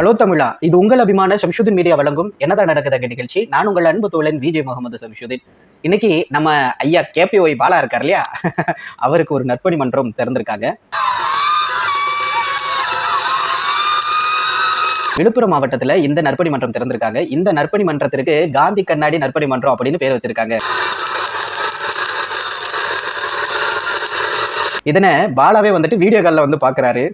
Hello தமிழா இது உங்கள் அபிமான சம்ஷுதீன் மீடியா வழங்கும் என்னதான் நடக்குதுங்க நிகழ்ச்சி? நான் உங்கள் அன்பு தோழன் விஜய் முகமது சம்ஷுதீன். இன்னைக்கு நம்ம ஐயா கேபிஒய் பாலா இருக்கார் இல்லையா? அவருக்கு ஒரு நற்பணி மன்றம் திறந்திருக்காங்க. விழுப்புரம் மாவட்டத்துல இந்த நற்பணி மன்றம் திறந்திருக்காங்க. இந்த நற்பணி மன்றத்திற்கு காந்தி கண்ணாடி நற்பணி மன்றம் அப்படின்னு பேர் வச்சிருக்காங்க. இதனை பாலாவே வந்துட்டு வீடியோ காலில் வந்து பாக்குறாரு.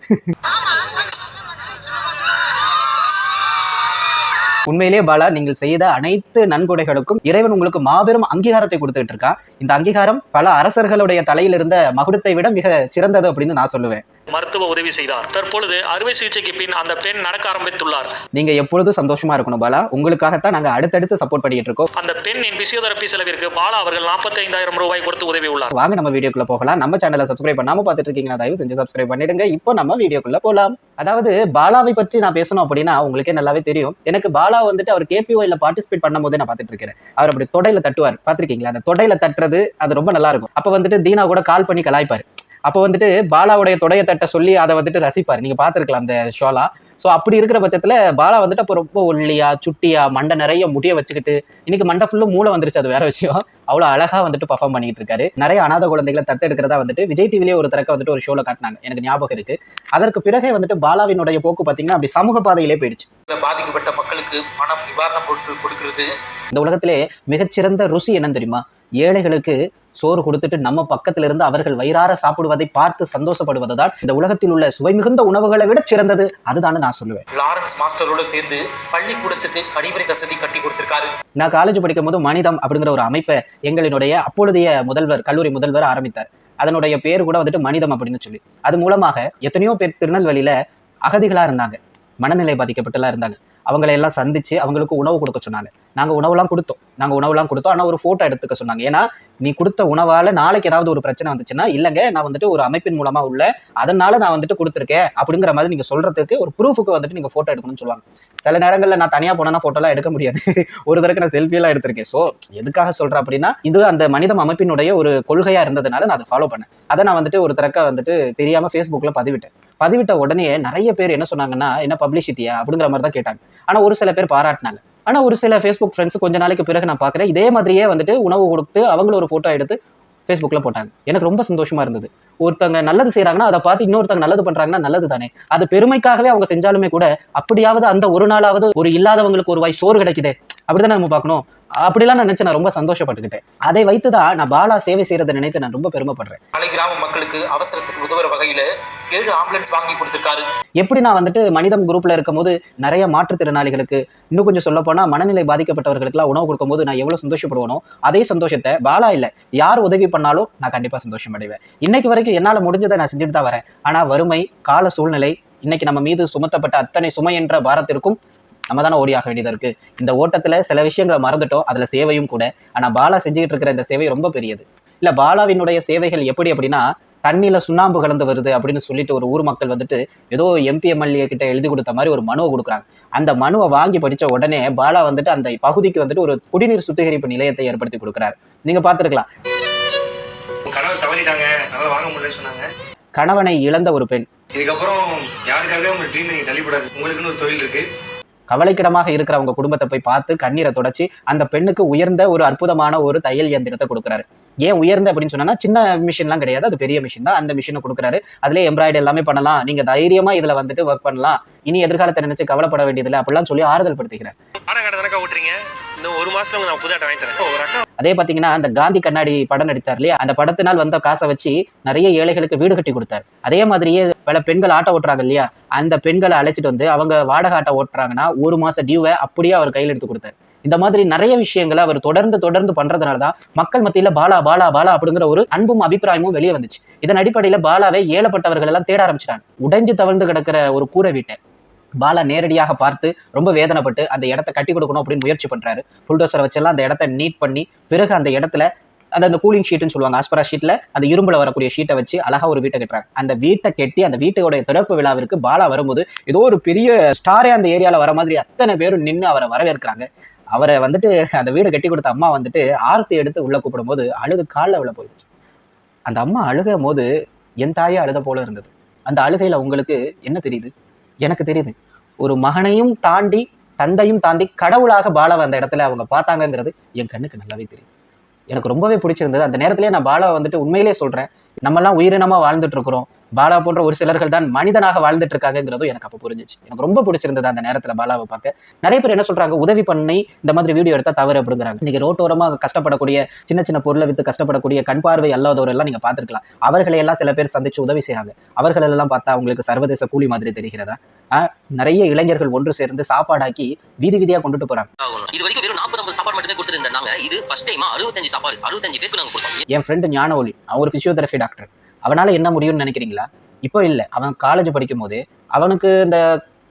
உண்மையிலே பாலா நீங்கள் செய்த அனைத்து நன்கொடைகளுக்கும் இறைவன் உங்களுக்கு மாபெரும் அங்கீகாரத்தை கொடுத்துட்டு இருக்கான். இந்த அங்கீகாரம் பல அரசர்களுடைய தலையில் இருந்த மகுடத்தை விட மிக சிறந்தது அப்படின்னு நான் சொல்லுவேன். மருத்துவ உதவி செய்தார். தற்பொழுது அறுவை சிகிச்சைக்கு பின் அந்த பெண் நடக்க ஆரம்பித்துள்ளார். நீங்க எப்பொழுதும் சந்தோஷமா இருக்கணும் பாலா. உங்களுக்காகத்தான் நாங்க அடுத்தடுத்து சப்போர்ட் பண்ணிட்டு இருக்கோம். அந்த பெண்ணின் பிசியோதெரபி செலவிற்கு பாலா அவர்கள் நாற்பத்தி ஐந்தாயிரம் ரூபாய் கொடுத்து உதவி உள்ளார் வாங்க நம்ம வீடியோக்குள்ள போகலாம். நம்ம சேனலை சப்ஸ்கிரைப் பண்ணாம பார்த்துட்டு இருக்கீங்கன்னா தயவு செஞ்சு சப்ஸ்கிரைப் பண்ணிடுங்க. இப்போ நம்ம வீடியோக்குள்ள போகலாம் அதாவது பாலாவை பற்றி நான் பேசணும் அப்படின்னா உங்களுக்கே நல்லாவே தெரியும். எனக்கு பாலா வந்துட்டு அவர் கேபிஓல பார்ட்டிசிபேட் பண்ணும்போது நான் பார்த்துட்டு இருக்கிறேன். அவர் அப்படி தொடையில தட்டுவார். பார்த்திருக்கீங்களா? அந்த தொடையில தட்டுறது அது ரொம்ப நல்லா இருக்கும். அப்ப வந்துட்டு தீனா கூட கால் பண்ணி கலாய்ப்பாரு. அப்போ வந்துட்டு பாலாவுடைய தொடைய தட்ட சொல்லி அதை வந்துட்டு ரசிப்பார். நீங்க பார்த்துருக்கலாம் அந்த ஷோலாம் ஸோ அப்படி இருக்கிற பட்சத்துல பாலா வந்துட்டு அப்போ ரொம்ப ஒல்லியா சுட்டியா மண்டை நிறைய முடிய வச்சுக்கிட்டு இன்னைக்கு மண்டை ஃபுல்லும் மூளை வந்துருச்சு அது வேற விஷயம். அவ்வளோ அழகா வந்துட்டு பர்ஃபார்ம் பண்ணிட்டு இருக்காரு. நிறைய அனாதை குழந்தைகளை தத்தெடுக்கிறதா வந்துட்டு விஜய் டிவிலேயே ஒரு தரக்க வந்துட்டு ஒரு ஷோல காட்டினாங்க. எனக்கு ஞாபகம் இருக்கு. அதற்கு பிறகே வந்துட்டு பாலாவினுடைய போக்கு பார்த்தீங்கன்னா அப்படி சமூக பாதையிலே போயிடுச்சு. பாதிக்கப்பட்ட மக்களுக்கு பணம் பொருட்கள் கொடுக்கிறது. இந்த உலகத்திலே மிகச்சிறந்த ருசி என்னன்னு தெரியுமா? ஏழைகளுக்கு சோறு கொடுத்துட்டு நம்ம பக்கத்துல இருந்து அவர்கள் வயிறார சாப்பிடுவதை பார்த்து சந்தோஷப்படுவதுதான் இந்த உலகத்தில் உள்ள சுவை மிகுந்த உணவுகளை விட சிறந்தது. அதுதான் நான் சொல்லுவேன். லாரன்ஸ் மாஸ்டரோட சேர்ந்து பள்ளிக்கூடத்துக்கு கழிவறை வசதி கட்டி கொடுத்திருக்காரு. நான் காலேஜ் படிக்கும் போது மனிதம் அப்படிங்கிற ஒரு அமைப்பை எங்களினுடைய அப்பொழுதைய முதல்வர் கல்லூரி முதல்வர் ஆரம்பித்தார். அதனுடைய பேர் கூட வந்துட்டு மனிதம் அப்படின்னு சொல்லி. அது மூலமாக எத்தனையோ பேர் திருநெல்வேலியில அகதிகளா இருந்தாங்க. மனநிலை பாதிக்கப்பட்டுலாம் இருந்தாங்க. அவங்களை எல்லாம் சந்திச்சு அவங்களுக்கு உணவு கொடுக்க சொன்னாங்க. நாங்கள் உணவுலாம் கொடுத்தோம். நாங்கள் உணவுலாம் கொடுத்தோம். ஆனால் ஒரு ஃபோட்டோ எடுத்துக்க சொன்னாங்க. ஏன்னா நீ கொடுத்த உணவால் நாளைக்கு ஏதாவது ஒரு பிரச்சனை வந்துச்சுன்னா இல்லைங்க நான் வந்துட்டு ஒரு அமைப்பின் மூலமாக உள்ள அதனால நான் வந்துட்டு கொடுத்துருக்கேன் அப்படிங்கிற மாதிரி நீங்கள் சொல்கிறதுக்கு ஒரு ப்ரூஃபுக்கு வந்துட்டு நீங்கள் ஃபோட்டோ எடுக்கணும்னு சொல்லுவாங்க. சில நேரங்களில் நான் தனியாக போனால் ஃபோட்டோலாம் எடுக்க முடியாது. ஒரு தடவை நான் செல்ஃபியெல்லாம் எடுத்திருக்கேன். ஸோ எதுக்காக சொல்கிறேன் அப்படின்னா இது அந்த மனிதம் அமைப்பினுடைய ஒரு கொள்கையாக இருந்ததுனால நான் அதை ஃபாலோ பண்ணேன். அதை நான் வந்துட்டு ஒரு தரக்க வந்துட்டு தெரியாமல் ஃபேஸ்புக்கில் பதிவிட்டேன். பதிவிட்ட உடனே நிறைய பேர் என்ன சொன்னாங்கன்னா என்ன பப்ளிசிட்டியா அப்படிங்கிற மாதிரி தான் கேட்டாங்க. ஆனால் ஒரு சில பேர் பாராட்டினாங்க. ஆனா ஒரு சில ஃபேஸ்புக் ஃப்ரெண்ட்ஸ் கொஞ்ச நாளைக்கு பிறகு நான் பார்க்குறேன். இதே மாதிரியே வந்துட்டு உணவு கொடுத்து அவங்களும் ஒரு ஃபோட்டோ எடுத்து ஃபேஸ்புக்கில் போட்டாங்க. எனக்கு ரொம்ப சந்தோஷமா இருந்தது. ஒருத்தவங்க நல்லது செய்றாங்கன்னா அதை பார்த்து இன்னொருத்தவங்க நல்லது பண்றாங்கன்னா நல்லது தானே அது பெருமைக்காகவே அவங்க செஞ்சாலுமே கூட அப்படியாவது அந்த ஒரு நாளாவது ஒரு இல்லாதவங்களுக்கு ஒரு வாய் சோறு கிடைக்குதே. அப்படிதானே நம்ம பார்க்கணும்? அப்படிலாம் நான் நினைச்சு நான் ரொம்ப சந்தோஷப்பட்டுக்கிட்டேன். அதை வைத்து தான் நான் பாலா சேவை செய்யறதை நினைத்து நான் ரொம்ப பெருமைப்படுறேன். மலை கிராம மக்களுக்கு அவசரத்துக்கு உதவுற வகையில ஏழு ஆம்புலன்ஸ் வாங்கி கொடுத்திருக்காரு. எப்படி நான் வந்துட்டு மனிதம் குரூப்ல இருக்கும்போது நிறைய மாற்றுத்திறனாளிகளுக்கு இன்னும் கொஞ்சம் சொல்ல போனா மனநிலை பாதிக்கப்பட்டவர்களுக்குலாம் உணவு கொடுக்கும்போது நான் எவ்வளவு சந்தோஷப்படுவேனோ அதே சந்தோஷத்தை பாலா இல்ல யார் உதவி பண்ணாலும் நான் கண்டிப்பா சந்தோஷம் அடைவேன் இன்னைக்கு வரைக்கும் என்னால முடிஞ்சதை நான் செஞ்சுட்டு தான் வரேன். ஆனா வறுமை கால சூழ்நிலை இன்னைக்கு நம்ம மீது சுமத்தப்பட்ட அத்தனை சுமை என்ற பாரத்திற்கும் நம்ம தானே ஓடியாக வேண்டியதா இருக்கு. இந்த ஓட்டத்துல சில விஷயங்களை மறந்துட்டோம். அதுல சேவையும் கூட. ஆனா பாலா செஞ்சுக்கிட்டு இருக்கிற இந்த சேவை ரொம்ப பெரியது. இல்ல பாலாவினுடைய சேவைகள் எப்படி அப்படின்னா தண்ணியில சுண்ணாம்பு கலந்து வருது அப்படின்னு சொல்லிட்டு ஒரு ஊர் மக்கள் வந்துட்டு ஏதோ எம்பி எம்எல்ஏ கிட்ட எழுதி கொடுத்த மாதிரி ஒரு மனுவை கொடுக்குறாங்க. அந்த மனுவை வாங்கி படிச்ச உடனே பாலா வந்துட்டு அந்த பகுதிக்கு வந்துட்டு ஒரு குடிநீர் சுத்திகரிப்பு நிலையத்தை ஏற்படுத்தி கொடுக்குறாரு. நீங்க பார்த்திருக்கலாம். கணவனை இழந்த ஒரு பெண். இதுக்கப்புறம் யாருக்காகவே உங்க ட்ரீம் நீங்க தள்ளிப்படாது உங்களுக்குன்னு ஒரு தொழில் இருக்கு. கவலைக்கிடமாக இருக்கிற அவங்க குடும்பத்தை போய் பார்த்து கண்ணீரை தொடச்சி அந்த பெண்ணுக்கு உயர்ந்த ஒரு அற்புதமான ஒரு தையல் இயந்திரத்தை கொடுக்குறாரு. ஏன் உயர்ந்த அப்படின்னு சொன்னா சின்ன மிஷின்லாம் கிடையாது. அது பெரிய மிஷின் தான். அந்த மிஷினை கொடுக்குறாரு. அதுல எம்ப்ராய்டரி எல்லாமே பண்ணலாம். நீங்க தைரியமா இதுல வந்துட்டு ஒர்க் பண்ணலாம். இனி எதிர்காலத்தை நினைச்சு கவலைப்பட வேண்டியதில்லை. அப்படிலாம் சொல்லி ஆறுதல் படுத்திக்கிறேன் இன்னும் ஒரு மாசம் நான் புதாட்ட வாங்கி தரேன். ஒரு அதே பாத்தீங்கன்னா அந்த காந்தி கண்ணாடி படம் நடித்தார் இல்லையா? அந்த படத்தினால் வந்த காசை வச்சு நிறைய ஏழைகளுக்கு வீடு கட்டி கொடுத்தார். அதே மாதிரியே பல பெண்கள் ஆட்டோ ஓட்டுறாங்க இல்லையா? அந்த பெண்களை அழைச்சிட்டு வந்து அவங்க வாடகை ஆட்டோ ஓட்டுறாங்கன்னா ஒரு மாசம் டியூவை அப்படியே அவர் கையில் எடுத்து கொடுத்தார். இந்த மாதிரி நிறைய விஷயங்களை அவர் தொடர்ந்து தொடர்ந்து பண்றதுனால தான் மக்கள் மத்தியில பாலா பாலா பாலா அப்படிங்கிற ஒரு அன்பும் அபிப்பிராயமும் வெளியே வந்துச்சு. இதன் அடிப்படையில பாலாவை ஏழப்பட்டவர்கள் எல்லாம் தேட ஆரம்பிச்சிட்டாங்க. உடைஞ்சு தவழ்ந்து கிடக்கிற ஒரு கூரை வீட்டை. பாலா நேரடியாக பார்த்து ரொம்ப வேதனைப்பட்டு அந்த இடத்த கட்டி கொடுக்கணும் அப்படின்னு முயற்சி பண்றாரு. புல்டோசரை வச்செல்லாம் அந்த இடத்த நீட் பண்ணி பிறகு அந்த இடத்துல அந்த அந்த கூலிங் ஷீட்னு சொல்லுவாங்க ஆஸ்பரா ஷீட்டில் அந்த இரும்புல வரக்கூடிய ஷீட்டை வச்சு அழகாக ஒரு வீட்டை கட்டுறாங்க. அந்த வீட்டை கட்டி அந்த வீட்டோட திறப்பு விழாவிற்கு பாலா வரும்போது ஏதோ ஒரு பெரிய ஸ்டாரே அந்த ஏரியாவில் வர மாதிரி அத்தனை பேரும் நின்று அவரை வரவேற்கிறாங்க. அவரை வந்துட்டு அந்த வீடு கட்டி கொடுத்த அம்மா வந்துட்டு ஆர்த்தி எடுத்து உள்ளே கூப்பிடும்போது அழுது காலில் விழ போயிடுச்சு. அந்த அம்மா அழுகும் போது என் தாயே அழுத போல இருந்தது. அந்த அழுகையில் உங்களுக்கு என்ன தெரியுது? எனக்கு தெரியுது. ஒரு மகனையும் தாண்டி தந்தையும் தாண்டி கடவுளாக பாலாவை அந்த இடத்துல அவங்க பார்த்தாங்கங்கிறது என் கண்ணுக்கு நல்லாவே தெரியும் எனக்கு ரொம்பவே பிடிச்சிருந்தது. அந்த நேரத்திலே நான் பாலாவை வந்துட்டு உண்மையிலே சொல்றேன். நம்மலாம் உயிரினமாக வாழ்ந்துட்டு இருக்கிறோம். பாலா போன்ற ஒரு சிலர்கள் தான் மனிதனாக வாழ்ந்துட்டு இருக்காங்கிறதும் எனக்கு அப்போ புரிஞ்சிச்சு. எனக்கு ரொம்ப பிடிச்சிருந்தது அந்த நேரத்துல பாலாவை பார்க்க. நிறைய பேர் என்ன சொல்றாங்க உதவி பண்ணி இந்த மாதிரி வீடியோ எடுத்தா தவறு அப்படிங்கிறாங்க. இன்னைக்கு ரோட்டோரமா கஷ்டப்படக்கூடிய சின்ன சின்ன பொருளை வித்து கஷ்டப்படக்கூடிய கண் பார்வை அல்லாதவர் எல்லாம் நீங்க பார்த்திருக்கலாம். அவர்களை எல்லாம் சில பேர் சந்திச்சு உதவி செய்றாங்க. அவர்கள் எல்லாம் பார்த்தா அவங்களுக்கு சர்வதேச கூலி மாதிரி தெரிகிறதா? நிறைய இளைஞர்கள் ஒன்று சேர்ந்து சாப்பாடாக்கி வீதி வீதியா கொண்டுட்டு போறாங்க. இது வரைக்கும் வெறும் நாற்பது ஐம்பது சாப்பாடு மட்டுமே கொடுத்துருந்த நாங்க இது ஃபர்ஸ்ட் டைமா அறுபத்தஞ்சு சாப்பாடு அறுபத்தஞ்சு பேருக்கு நாங்க கொடுத்தோம். என் ஃப்ரெண்டு ஞான ஒளி அவன் ஒரு பிசியோதெரபி டாக்டர் அவனால என்ன முடியும்னு நினைக்கிறீங்களா? இப்போ இல்லை. அவன் காலேஜ் படிக்கும் போது அவனுக்கு இந்த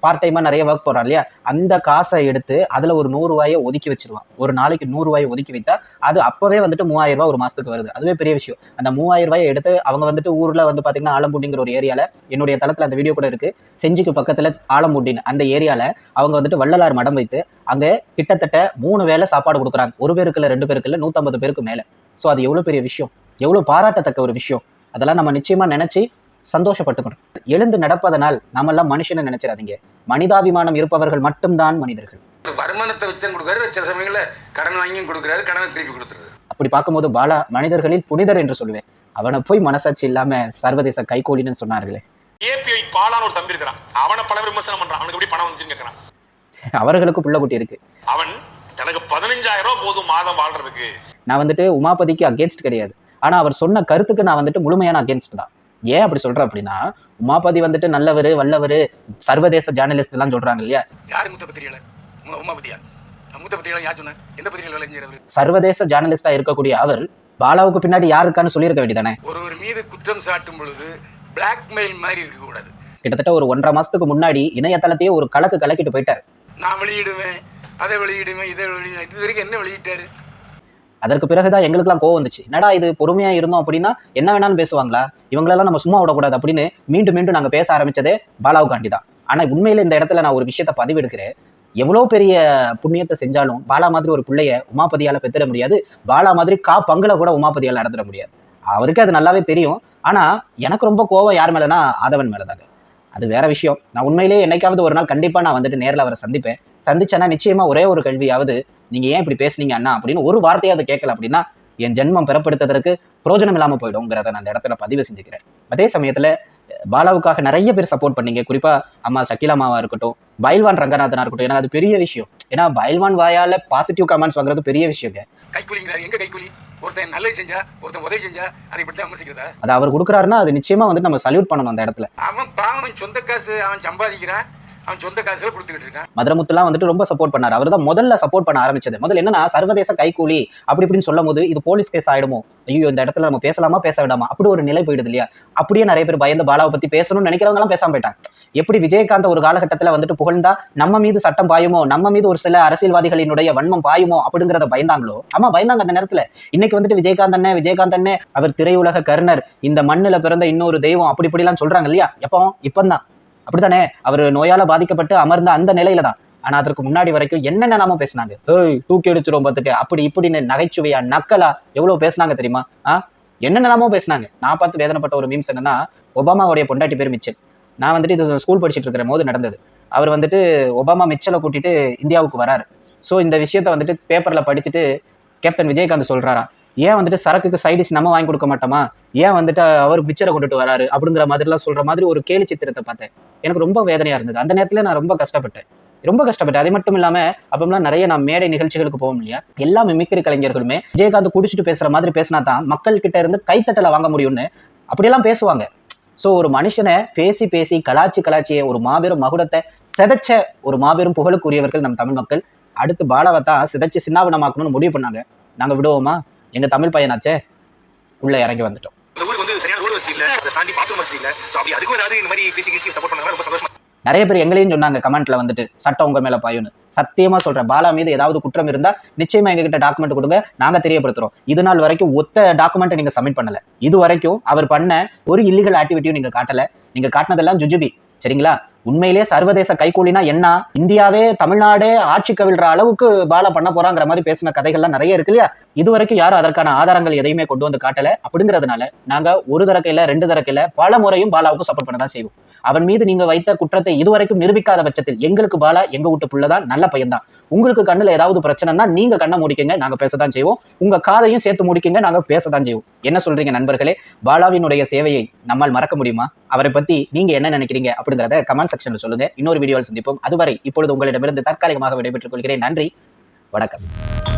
பார்ட் டைமா நிறைய ஒர்க் போறான் இல்லையா? அந்த காசை எடுத்து அதுல ஒரு நூறுரூவாயை ஒதுக்கி வச்சிருவான். ஒரு நாளைக்கு நூறுரூவாயை ஒதுக்கி வைத்தா அது அப்பவே வந்துட்டு மூவாயிரம் ரூபாய் ஒரு மாசத்துக்கு வருது. அதுவே பெரிய விஷயம். அந்த மூவாயிரம் ரூபாயை எடுத்து அவங்க வந்துட்டு ஊர்ல வந்து பாத்தீங்கன்னா ஆலம்பூண்டிங்கிற ஒரு ஏரியால என்னுடைய தளத்துல அந்த வீடியோ கூட இருக்கு. செஞ்சிக்கு பக்கத்துல ஆலம்பூண்டின்னு அந்த ஏரியால அவங்க வந்துட்டு வள்ளலார் மடம் வைத்து அங்க கிட்டத்தட்ட மூணு வேளை சாப்பாடு கொடுக்குறாங்க. ஒரு பேருக்கு ரெண்டு பேருக்கு இல்ல நூத்தம்பது பேருக்கு மேல. ஸோ அது எவ்வளோ பெரிய விஷயம்? எவ்வளோ பாராட்டத்தக்க ஒரு விஷயம்? அதெல்லாம் நம்ம நிச்சயமா நினைச்சு சந்தோஷப்பட்டுக்கணும். எழுந்து நடப்பதனால் நாமெல்லாம் மனுஷனை நினைச்சிடாதீங்க. மனிதாபிமானம் இருப்பவர்கள் மட்டும்தான் மனிதர்கள். வருமானத்தை வச்சு கொடுக்குறாரு. சில சமயங்கள்ல கடன் வாங்கியும் கொடுக்குறாரு கடனை திருப்பி கொடுத்துருது அப்படி பார்க்கும்போது பாலா மனிதர்களில் புனிதர் என்று சொல்லுவேன். அவனை போய் மனசாட்சி இல்லாம சர்வதேச கைகோலின்னு சொன்னார்களே. ஏபிஐ பாலான்னு ஒரு தம்பி இருக்கிறான். அவனை பல விமர்சனம் பண்றான். அவனுக்கு எப்படி பணம் வந்துச்சுன்னு கேட்கறான். அவர்களுக்கு புள்ள குட்டி இருக்கு. அவன் தனக்கு பதினஞ்சாயிரம் ரூபாய் போதும் மாதம் வாழ்றதுக்கு. நான் வந்துட்டு உமாபதிக்கு அகேன்ஸ்ட் கிடையாது. ஆனா அவர் சொன்ன கருத்துக்கு நான் வந்துட்டு முழுமையான அகேன்ஸ்ட் தான். ஏன் அப்படி சொல்றேன் அப்படின்னா உமாபதி வந்துட்டு நல்லவர் வல்லவர் சர்வதேச ஜேர்னலிஸ்ட் எல்லாம் சொல்றாங்க இல்லையா? யாரு மூத்த பத்திரிகையாளர்? உங்க உமா பத்தியா மூத்த பத்திரிகையாளர் யார் சொன்னா எந்த செஞ்சவர் சர்வதேச ஜேர்னலிஸ்டா இருக்கக்கூடிய அவர் பாலாவுக்கு பின்னாடி யார் இருக்கான்னு சொல்லியிருக்க வேண்டியதானே? ஒருவர் மீது குற்றம் சாட்டும் பொழுது பிளாக்மெயில் மாதிரி இருக்கக்கூடாது. கிட்டத்தட்ட ஒரு ஒன்றரை மாசத்துக்கு முன்னாடி இணையதளத்தையே ஒரு கலக்கு கலக்கிட்டு போயிட்டார். நான் வெளியிடுவேன் அதை வெளியிடுவேன் இதை வெளியிடுவேன். இது வரைக்கும் என்ன வெளியிட்டாரு? அதற்கு பிறகுதான் எங்களுக்குலாம் கோவம் வந்துச்சு. என்னடா இது பொறுமையா இருந்தோம் அப்படின்னா என்ன வேணாலும் பேசுவாங்களா? இவங்களெல்லாம் நம்ம சும்மா விடக்கூடாது அப்படின்னு மீண்டும் மீண்டும் நாங்க பேச ஆரம்பிச்சதே பாலாவுக்காண்டி தான். ஆனா உண்மையில இந்த இடத்துல நான் ஒரு விஷயத்த பதிவெடுக்கிறேன். எவ்வளோ பெரிய புண்ணியத்தை செஞ்சாலும் பாலா மாதிரி ஒரு பிள்ளைய உமாபதியால் பெத்திட முடியாது. பாலா மாதிரி கா பங்குல கூட உமாபதியால் நடத்திட முடியாது. அவருக்கு அது நல்லாவே தெரியும். ஆனால் எனக்கு ரொம்ப கோவம் யார் மேலனா ஆதவன் மேலதாங்க. அது வேற விஷயம். நான் உண்மையிலேயே என்னைக்காவது ஒரு நாள் கண்டிப்பாக நான் வந்துட்டு நேரில் அவரை சந்திப்பேன். சந்திச்சேன்னா நிச்சயமா ஒரே ஒரு கேள்வியாவது நீங்க ஏன் இப்படி பேசுனீங்க அண்ணா அப்படின்னு ஒரு வார்த்தையாவது கேட்கல அப்படின்னா என் ஜென்மம் பிறப்படுத்ததற்கு பிரயோஜனம் இல்லாம போயிடும்ங்கிறத நான் அந்த இடத்துல பதிவு செஞ்சுக்கிறேன். அதே சமயத்துல பாலாவுக்காக நிறைய பேர் சப்போர்ட் பண்ணீங்க. குறிப்பா அம்மா சக்கிலாமாவா இருக்கட்டும் பைல்வான் ரங்கநாதனா இருக்கட்டும் ஏன்னா அது பெரிய விஷயம். ஏன்னா பைல்வான் வாயால பாசிட்டிவ் கமெண்ட்ஸ் வாங்குறது பெரிய விஷயங்க. கைக்கூலிங்கிறாரு எங்க கைக்கூலி ஒருத்தன் நல்லது செஞ்சா ஒருத்தன் உதவி செஞ்சா அதை இப்படி தான் விமர்சிக்கிறதா? அது அவர் கொடுக்குறாருன்னா அது நிச்சயமா வந்து நம்ம சல்யூட் பண்ணணும் அந்த இடத்துல. அவன் பாவன் சொந்த காசு அவன் சம்பாதிக்கிறான். அவன் சொந்த காசுல கொடுத்துக்கிட்டு இருக்கான். மதுரமுத்துலாம் வந்துட்டு ரொம்ப சப்போர்ட் பண்ணாரு. அவர் தான் முதல்ல சப்போர்ட் பண்ண ஆரம்பிச்சது. முதல்ல என்னன்னா சர்வதேச கைக்கூலி அப்படி இப்படின்னு சொல்லும் போது இது போலீஸ் கேஸ் ஆயிடுமோ? ஐயோ இந்த இடத்துல நம்ம பேசலாமா பேச வேண்டாமா? அப்படி ஒரு நிலை போயிடுது இல்லையா? அப்படியே நிறைய பேர் பயந்து பாலாவை பத்தி பேசணும்னு நினைக்கிறவங்க எல்லாம் பேசாம போயிட்டாங்க. எப்படி விஜயகாந்த் ஒரு காலகட்டத்தில் வந்துட்டு புகழ்ந்தா நம்ம மீது சட்டம் பாயுமோ? நம்ம மீது ஒரு சில அரசியல்வாதிகளினுடைய வன்மம் பாயுமோ? அப்படிங்கிறத பயந்தாங்களோ? ஆமா பயந்தாங்க அந்த நேரத்துல. இன்னைக்கு வந்துட்டு விஜயகாந்த் அண்ணே விஜயகாந்த் அண்ணே அவர் திரையுலக கர்ணர் இந்த மண்ணில் பிறந்த இன்னொரு தெய்வம் அப்படி இப்படிலாம் சொல்றாங்க இல்லையா? எப்போ இப்பந்தான். அப்படித்தானே? அவர் நோயால பாதிக்கப்பட்டு அமர்ந்த அந்த நிலையில தான் ஆனா அதற்கு முன்னாடி வரைக்கும் என்னென்ன நாம பேசினாங்க? ஏய் தூக்கி அடிச்சிரும் பார்த்துக்க அப்படி இப்படின்னு நகைச்சுவையா நக்கலா எவ்வளவு பேசினாங்க தெரியுமா? ஆ? என்னென்னலாமோ பேசினாங்க. நான் பார்த்து வேதனைப்பட்ட ஒரு மீம்ஸ் என்னன்னா ஒபாமாவுடைய பொண்டாட்டி பேர் மிச்சல். நான் வந்துட்டு இது ஸ்கூல் படிச்சுட்டு இருக்கிற போது நடந்தது. அவர் வந்துட்டு ஒபாமா மிச்சலை கூட்டிட்டு இந்தியாவுக்கு வராரு. ஸோ இந்த விஷயத்த வந்துட்டு பேப்பரில் படிச்சுட்டு கேப்டன் விஜயகாந்த் சொல்றாராம். ஏன் வந்துட்டு சரக்குக்கு சைடிஷ் நம்ம வாங்கி கொடுக்க மாட்டோமா? ஏன் வந்துட்டு அவர் பிக்சரை கொண்டுட்டு வராரு? அப்படிங்கிற மாதிரிலாம் சொல்ற மாதிரி ஒரு கேலி சித்திரத்தை பார்த்தேன். எனக்கு ரொம்ப வேதனையா இருந்தது. அந்த நேரத்துல நான் ரொம்ப கஷ்டப்பட்டேன். ரொம்ப கஷ்டப்பட்டேன். அது மட்டும் இல்லாம அப்போலாம் நிறைய நான் மேடை நிகழ்ச்சிகளுக்கு போவோம் இல்லையா? எல்லா மிமிக்ரி கலைஞர்களுமே விஜயகாந்த் குடிச்சிட்டு பேசுற மாதிரி பேசினா தான் மக்கள் கிட்ட இருந்து கைத்தட்டலை வாங்க முடியும்னு அப்படியெல்லாம் பேசுவாங்க. ஸோ ஒரு மனுஷனை பேசி பேசி கலாச்சி கலாச்சிய ஒரு மாபெரும் மகுடத்தை சிதைச்ச ஒரு மாபெரும் புகழுக்குரியவர்கள் நம் தமிழ் மக்கள். அடுத்து பாலாவை தான் சிதைச்சு சின்னாபினமாக்கணும்னு முடிவு பண்ணாங்க. நாங்கள் விடுவோமா? எங்க தமிழ் பையனாச்சே? உள்ள இறங்கி வந்துட்டோம். நிறைய பேர் எங்களையும் சொன்னாங்க கமெண்ட்ல வந்துட்டு சட்டம் உங்க மேல பாயுன்னு சத்தியமா சொல்றேன் பாலா மீது ஏதாவது குற்றம் இருந்தா நிச்சயமா எங்ககிட்ட டாக்குமெண்ட் கொடுங்க நாங்க தெரியப்படுத்துறோம். இது நாள் வரைக்கும் ஒத்த டாக்குமெண்ட் நீங்க சப்மிட் பண்ணல. இது வரைக்கும் அவர் பண்ண ஒரு இல்லீகல் ஆக்டிவிட்டியும் நீங்க காட்டல. நீங்க காட்டினதெல்லாம் ஜுஜுபி சரிங்களா? உண்மையிலே சர்வதேச கைகூலினா என்ன? இந்தியாவே தமிழ்நாடே ஆட்சி கவிழ்ற அளவுக்கு பாலா பண்ண போறாங்கிற மாதிரி பேசின கதைகள்லாம் நிறைய இருக்கு இல்லையா? இதுவரைக்கும் யாரும் அதற்கான ஆதாரங்கள் எதையுமே கொண்டு வந்து காட்டல. அப்படிங்கிறதுனால நாங்க ஒரு தரக்கையில ரெண்டு தரக்கையில பல முறையும் பாலாவுக்கு சப்போர்ட் பண்ண தான் செய்வோம். அவன் மீது நீங்க வைத்த குற்றத்தை இதுவரைக்கும் நிரூபிக்காத பட்சத்தில் எங்களுக்கு பாலா எங்க வீட்டு புள்ளதான் நல்ல பையன்தான். உங்களுக்கு கண்ணுல ஏதாவது பிரச்சனைனா நீங்க கண்ணை முடிக்கங்க நாங்க பேசதான் செய்வோம். உங்க காதையும் சேர்த்து முடிக்கங்க நாங்க பேசதான் செய்வோம். என்ன சொல்றீங்க நண்பர்களே? பாலாவினுடைய சேவையை நம்மால் மறக்க முடியுமா? அவரை பத்தி நீங்க என்ன நினைக்கிறீங்க அப்படிங்கறத கமெண்ட் செக்ஷன்ல சொல்லுங்க. இன்னொரு வீடியோவில் சந்திப்போம். அதுவரை இப்பொழுது உங்களிடமிருந்து தற்காலிகமாக விடைபெற்றுக் கொள்கிறேன். நன்றி. வணக்கம்.